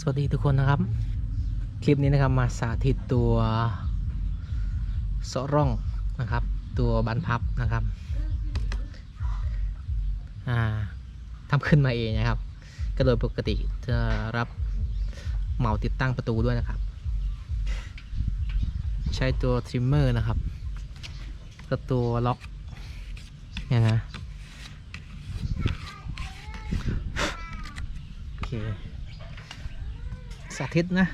สวัสดีทุกคนนะครับ คลิปนี้นะครับมาสาธิตตัวโซร่องนะครับ ตัวบันพับนะครับอ่าทำขึ้นมาเองนะครับ ก็โดยปกติจะรับเหมาติดตั้งประตูด้วยนะครับ ใช้ตัวทริมเมอร์นะครับก็ตัวล็อกเนี่ยนะโอเค สาธิตนะ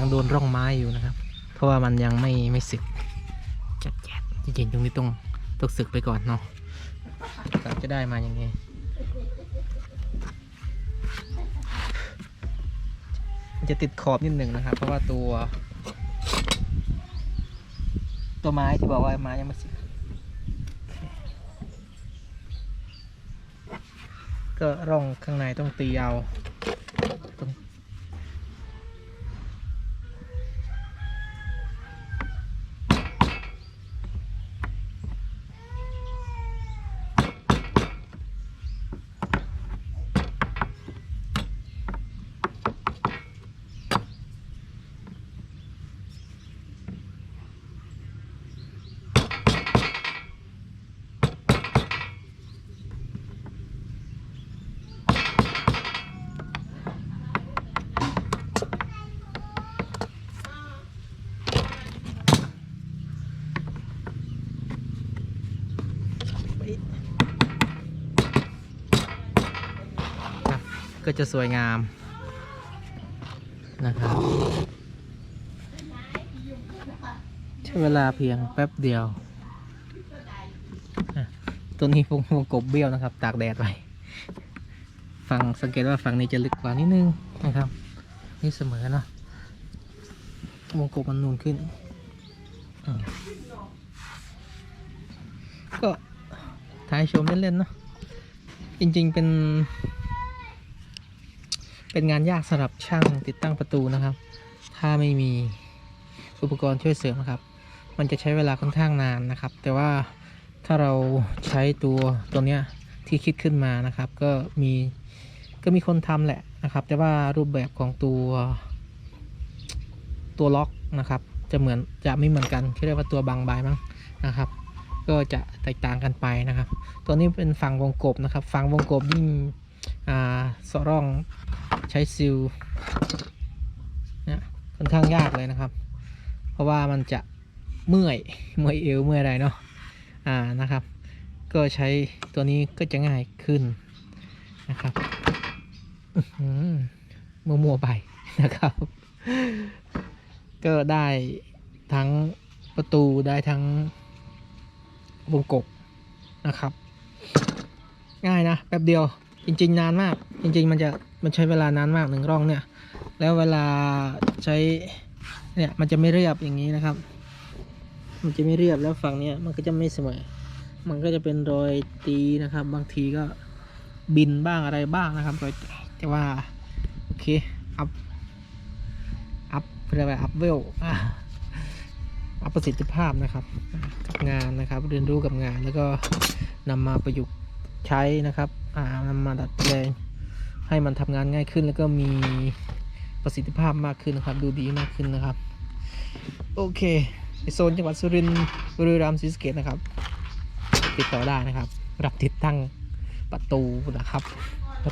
ยังโดนร่องไม้อยู่นะครับ เพราะว่ามันยังไม่ไม่สึกจัดแจดจริงๆตรงนี้ต้องต้องสึกไปก่อนเนาะกว่าจะได้มาอย่างไงมันจะติดขอบนิดหนึ่งนะครับ เพราะว่าตัว ตัวไม้ที่บอกว่าไม้ยังไม่สึกก็ร่องข้างในต้องตีเอา ก็จะสวยงามนะครับ ใช้เวลาเพียงแป๊บเดียวตัวนี้วงวงกบเบี้ยวนะครับ ตากแดดไว้ฝั่งสังเกตว่าฝั่งนี้จะลึกกว่านิดนึงนะครับ นี่เสมอเนาะวงกบมันนูนขึ้น ก็ถ่ายชมเล่นๆเนาะจริงๆเป็น เป็นงานยากสำหรับช่างติดตั้งประตูนะครับ ถ้าไม่มีอุปกรณ์ช่วยเสริมนะครับ มันจะใช้เวลาค่อนข้างนานนะครับ แต่ว่าถ้าเราใช้ตัวตัวเนี้ยที่คิดขึ้นมานะครับ ก็มีก็มีคนทำแหละนะครับ แต่ว่ารูปแบบของตัวตัวล็อกนะครับ จะเหมือนจะไม่เหมือนกันที่เรียกว่าตัวบางบายมั้งนะครับ ก็จะแตกต่างกันไปนะครับ ตัวนี้เป็นฝั่งวงกบนะครับ ฝั่งวงกบยิ่งอ่าสร่อง ใช้ซิลเนี่ยค่อนข้างยากเลยนะครับ เพราะว่ามันจะเมื่อยเมื่อยเอวเมื่อยอะไรเนาะอ่านะครับ ก็ใช้ตัวนี้ก็จะง่ายขึ้นนะครับอื้อหือมัวไปนะครับ ก็ได้ทั้งประตูได้ทั้งวงกบนะครับ ง่ายนะ แป๊บเดียวจริง ๆ นานมาก จริง ๆ มันจะ มันใช้เวลานานมากหนึ่งร่องเนี่ย แล้วเวลาใช้เนี่ยมันจะไม่เรียบอย่างนี้นะครับ มันจะไม่เรียบแล้วฝั่งเนี้ยมันก็จะไม่เสมอ มันก็จะเป็นรอยตีนะครับ บางทีก็บินบ้างอะไรบ้างนะครับรอยแต่ว่าโอเคอัพอัพเรียกว่าอัพเวลอัพประสิทธิภาพนะครับกับงานนะครับ เรียนรู้กับงานแล้วก็นำมาประยุกต์ใช้นะครับอ่านำมาดัดแปลง ให้มันทำงานง่ายขึ้นแล้วก็มีประสิทธิภาพมากขึ้นนะครับ ดูดีมากขึ้นนะครับ โอเคในโซนจังหวัดสุรินทร์บุรีรัมย์ศรีสะเกษนะครับ ติดต่อได้นะครับ รับติดตั้งประตูนะครับ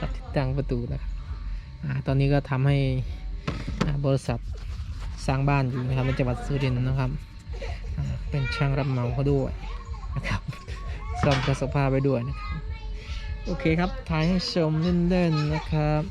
รับติดตั้งประตูนะครับอตอนนี้ก็ทำให้บริษัทสร้างบ้านอยู่นะครับในจังหวัดสุรินทร์นะครับเป็นช่างรับเหมาเขาด้วยนะครับซ่อมเครื่องซักผ้าไปด้วยนะครับ โอเคครับถ่ายให้ชมเล่นๆนะครับ